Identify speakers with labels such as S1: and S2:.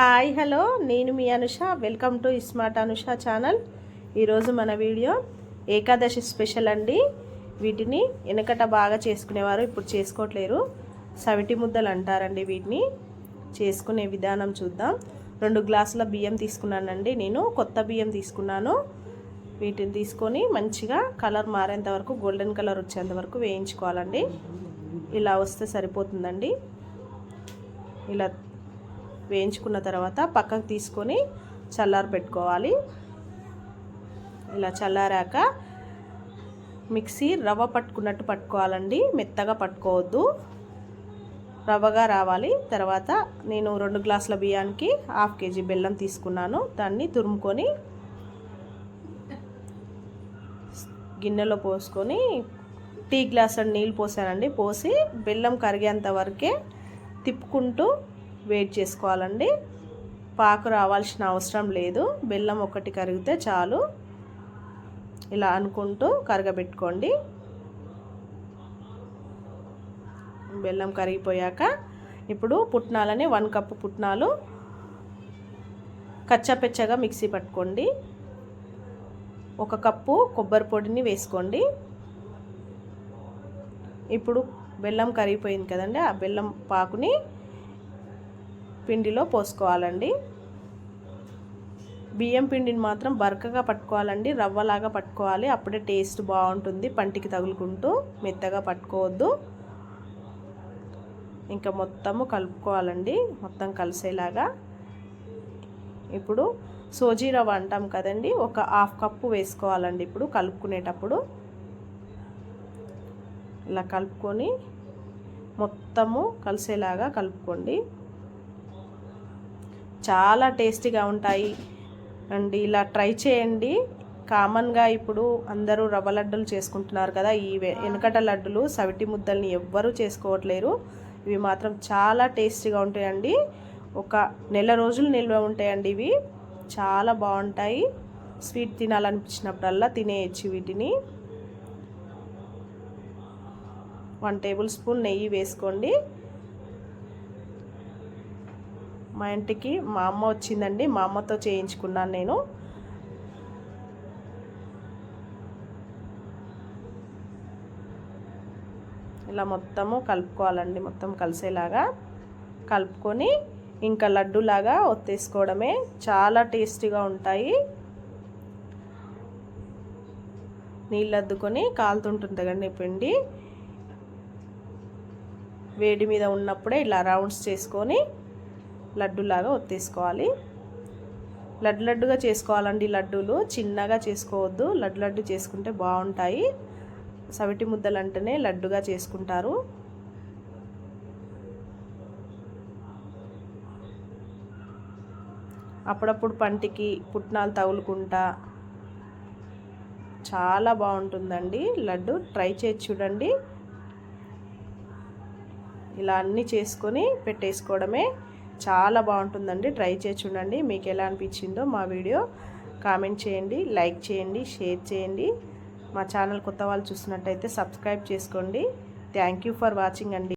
S1: Hi hello. నేను మీ Anusha. Welcome to smart Anusha channel. ఈరోజు మన వీడియో ఏకాదశి స్పెషల్ అండి. వీటిని వెనకట బాగా చేసుకునేవారు ఇప్పుడు చేసుకోవట్లేరు. సవిటి ముద్దలు అంటారండి వీటిని. చేసుకునే విధానం చూద్దాం. రెండు గ్లాసుల బియ్యం తీసుకున్నానండి నేను. కొత్త బియ్యం తీసుకున్నాను. వీటిని తీసుకొని మంచిగా కలర్ మారేంత వరకు గోల్డెన్ కలర్ వచ్చేంత వరకు వేయించుకోవాలండి. ఇలా వస్తే సరిపోతుందండి. ఇలా వేయించుకున్న తర్వాత పక్కకు తీసుకొని చల్లారి పెట్టుకోవాలి. ఇలా చల్లారాక మిక్సీ రవ్వ పట్టుకున్నట్టు పట్టుకోవాలండి. మెత్తగా పట్టుకోవద్దు. రవ్వగా రావాలి. తర్వాత నేను రెండు గ్లాసుల బియ్యానికి హాఫ్ కేజీ బెల్లం తీసుకున్నాను. దాన్ని తురుముకొని గిన్నెలో పోసుకొని టీ గ్లాస్ నీళ్ళు పోసానండి. పోసి బెల్లం కరిగేంత వరకే తిప్పుకుంటూ వెయిట్ చేసుకోవాలండి. పాకు రావాల్సిన అవసరం లేదు. బెల్లం ఒకటి కరిగితే చాలు. ఇలా అనుకుంటూ కరగబెట్టుకోండి. బెల్లం కరిగిపోయాక ఇప్పుడు పుట్నాలని వన్ కప్పు పుట్నాలు కచ్చపెచ్చగా మిక్సీ పట్టుకోండి. ఒక కప్పు కొబ్బరి పొడిని వేసుకోండి. ఇప్పుడు బెల్లం కరిగిపోయింది కదండి ఆ బెల్లం పాకుని పిండిలో పోసుకోవాలండి. బియ్యం పిండిని మాత్రం బరకగా పట్టుకోవాలండి. రవ్వలాగా పట్టుకోవాలి. అప్పుడే టేస్ట్ బాగుంటుంది. పంటికి తగులుకుంటూ మెత్తగా పట్టుకోవద్దు. ఇంకా మొత్తము కలుపుకోవాలండి. మొత్తం కలిసేలాగా. ఇప్పుడు సోజీ రవ్వ అంటాం కదండి. ఒక హాఫ్ కప్పు వేసుకోవాలండి ఇప్పుడు కలుపుకునేటప్పుడు. ఇలా కలుపుకొని మొత్తము కలిసేలాగా కలుపుకోండి. చాలా టేస్టీగా ఉంటాయి. అండ్ ఇలా ట్రై చేయండి. కామన్గా ఇప్పుడు అందరూ రవ్వ లడ్డూలు చేసుకుంటున్నారు కదా ఈ వెనకట లడ్డులు సవిటి ముద్దల్ని ఎవ్వరూ చేసుకోవట్లేరు. ఇవి మాత్రం చాలా టేస్టీగా ఉంటాయండి. ఒక నెల రోజులు నిల్వ ఉంటాయండి ఇవి. చాలా బాగుంటాయి. స్వీట్ తినాలనిపించినప్పుడల్లా తినేయచ్చు వీటిని. వన్ టేబుల్ స్పూన్ నెయ్యి వేసుకోండి. మా ఇంటికి మా అమ్మ వచ్చిందండి. మా అమ్మతో చేయించుకున్నాను నేను. ఇలా మొత్తము కలుపుకోవాలండి. మొత్తం కలిసేలాగా కలుపుకొని ఇంకా లడ్డులాగా ఒత్తేసుకోవడమే చాలా టేస్టీగా ఉంటాయి. నీళ్ళు అద్దుకొని కాలుతుంటుంది కదండి పిండి. వేడి మీద ఉన్నప్పుడే ఇలా రౌండ్స్ చేసుకొని లడ్డులాగా ఒత్తేసుకోవాలి. లడ్డు లడ్డుగా చేసుకోవాలండి లడ్డూలు. చిన్నగా చేసుకోవద్దు. లడ్డు లడ్డు చేసుకుంటే బాగుంటాయి. సవిటి ముద్దలు అంటేనే లడ్డుగా చేసుకుంటారు. అప్పుడప్పుడు పంటికి పుట్నాలు తగులుకుంటా చాలా బాగుంటుందండి. లడ్డు ట్రై చేసి చూడండి. ఇలా అన్నీ చేసుకొని పెట్టేసుకోవడమే. చాలా బాగుంటుందండి. ట్రై చేసి చూడండి. మీకు ఎలా అనిపించిందో మా వీడియో కామెంట్ చేయండి లైక్ చేయండి షేర్ చేయండి. మా ఛానల్ కొత్త వాళ్ళు చూసినట్టయితే సబ్స్క్రైబ్ చేసుకోండి. థ్యాంక్ ఫర్ వాచింగ్ అండి.